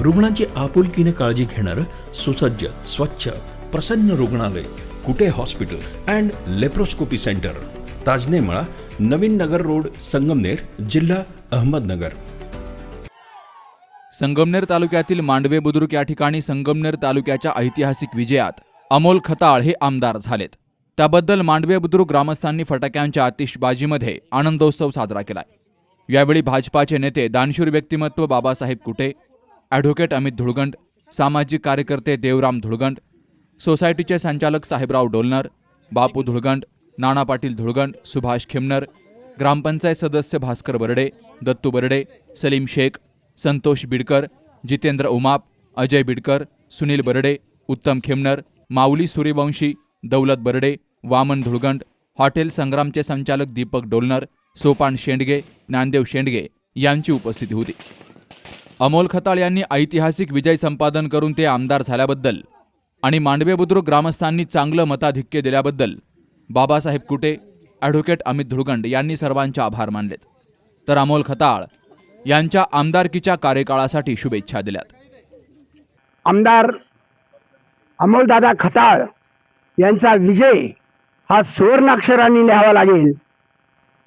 रुग्णांची आपुलकीने काळजी घेणारं सुसज्ज स्वच्छ प्रसन्न रुग्णालय Kute hospital and laparoscopy centre. Tajane मळा नवीन नगर रोड संगमनेर जिल्हा अहमदनगर. संगमनेर तालुक्यातील मांडवे बुद्रुक या ठिकाणी संगमनेर तालुक्याच्या ऐतिहासिक विजयात अमोल खताळ हे आमदार झालेत. त्याबद्दल मांडवे बुद्रुक ग्रामस्थांनी फटाक्यांच्या आतिषबाजीमध्ये आनंदोत्सव साजरा केलाय. यावेळी भाजपाचे नेते दानशूर व्यक्तिमत्व बाबासाहेब कुटे ॲडव्होकेट अमित धुळगंट सामाजिक कार्यकर्ते देवराम धुळगंड सोसायटीचे संचालक साहेबराव डोलनर बापू धुळगंड नाना पाटील धुळगंड सुभाष खेमनर ग्रामपंचायत सदस्य भास्कर बर्डे दत्तू बर्डे सलीम शेख संतोष बिडकर जितेंद्र उमाप अजय बिडकर सुनील बर्डे उत्तम खेमनर माऊली सूर्यवंशी दौलत बर्डे वामन धुळगंड हॉटेल संग्रामचे संचालक दीपक डोलनर सोपान शेंडगे ज्ञानदेव शेंडगे यांची उपस्थिती होती. अमोल खताळ यांनी ऐतिहासिक विजय संपादन करून ते आमदार झाल्याबद्दल आणि मांडवे बुद्रुक ग्रामस्थांनी चांगलं मताधिक्य दिल्याबद्दल बाबासाहेब कुटे ॲडव्होकेट अमित धुळगंड यांनी सर्वांचे आभार मानलेत. तर अमोल खताळ यांच्या आमदारकीच्या कार्यकाळासाठी शुभेच्छा दिल्यात. आमदार अमोलदादा खताळ यांचा विजय हा सुवर्णाक्षरांनी लिहावा लागेल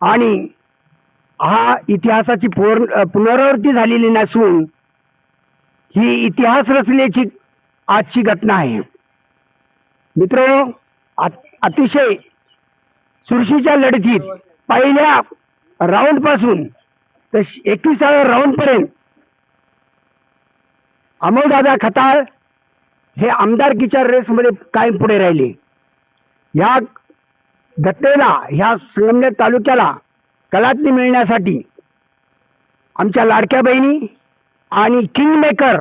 आणि हा इतिहासाची पूर्ण पुनरावृत्ती झालेली नसून ही इतिहास रचल्याची आजची घटना आहे. मित्र अतिशय सुरशीच्या लढतीत पहिल्या राऊंडपासून तर एकविसाव्या राऊंड पर्यंत अमोलदादा खताळ हे आमदारकीच्या रेसमध्ये कायम पुढे राहिले. ह्या घटनेला ह्या संगमनेर तालुक्याला कलात्मी मिळण्यासाठी आमच्या लाडक्या बहिणी आणि किंग मेकर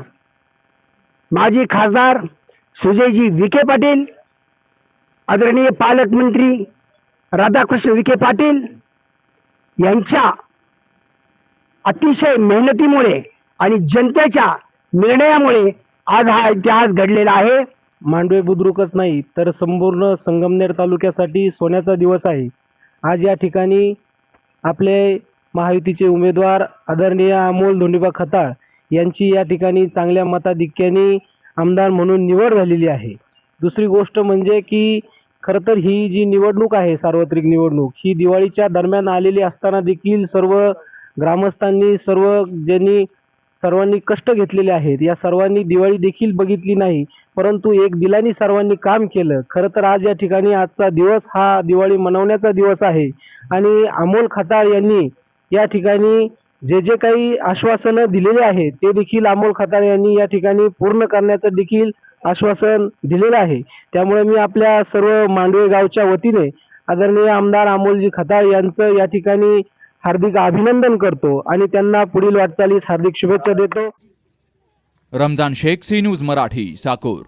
माजी खासदार सुजयजी विखे पाटील आदरणीय पालकमंत्री राधाकृष्ण विखे पाटील यांच्या अतिशय मेहनतीमुळे आणि जनतेच्या निर्णयामुळे आज हा इतिहास घडलेला आहे. मांडवे बुद्रुकच नाही तर संपूर्ण संगमनेर तालुक्यासाठी सोन्याचा दिवस आहे. आज या ठिकाणी आपले महायुतीचे उमेदवार आदरणीय अमोल धोंडीबा खताळ यांची या ठिकाणी चांगल्या मताधिक्याने आमदार म्हणून निवड झालेली आहे. दुसरी गोष्ट म्हणजे की खरं तर ही जी निवडणूक आहे सार्वत्रिक निवडणूक ही दिवाळीच्या दरम्यान आलेली असताना देखील सर्व ग्रामस्थांनी सर्व ज्यांनी सर्वांनी कष्ट घेतलेले आहेत. या सर्वांनी दिवाळी देखील बघितली नाही परंतु एक दिलानी सर्वांनी काम केलं. खरं तर आज या ठिकाणी आजचा दिवस हा दिवाळी मनवण्याचा दिवस आहे. आणि अमोल खताळ यांनी या ठिकाणी जे जे काही आश्वासनं दिलेले आहेत ते देखील अमोल खताळ यांनी या ठिकाणी पूर्ण करण्याचं देखील आश्वासन दिलेलं आहे. त्यामुळे मी आपल्या सर्व मांडवे गावच्या वतीने आदरणीय आमदार अमोलजी खताळ यांचं या ठिकाणी हार्दिक अभिनंदन करतो आणि त्यांना पुढील वाटचालीस हार्दिक शुभेच्छा देतो. Ramzan Shaikh C News Marathi Sakur.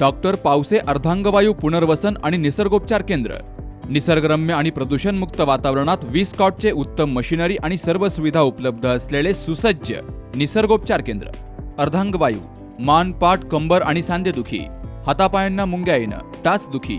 Doctor Pawase अर्धांगवायू पुनर्वसन आणि निसर्गोपचार केंद्र. निसर्गरम्य आणि प्रदूषणमुक्त वातावरणात वीस कॉटचे उत्तम मशिनरी आणि सर्व सुविधा उपलब्ध असलेले सुसज्ज निसर्गोपचार केंद्र. अर्धांगवायू मान पाठ कंबर आणि सांधेदुखी हातापायांना मुंग्या येणं टाचदुखी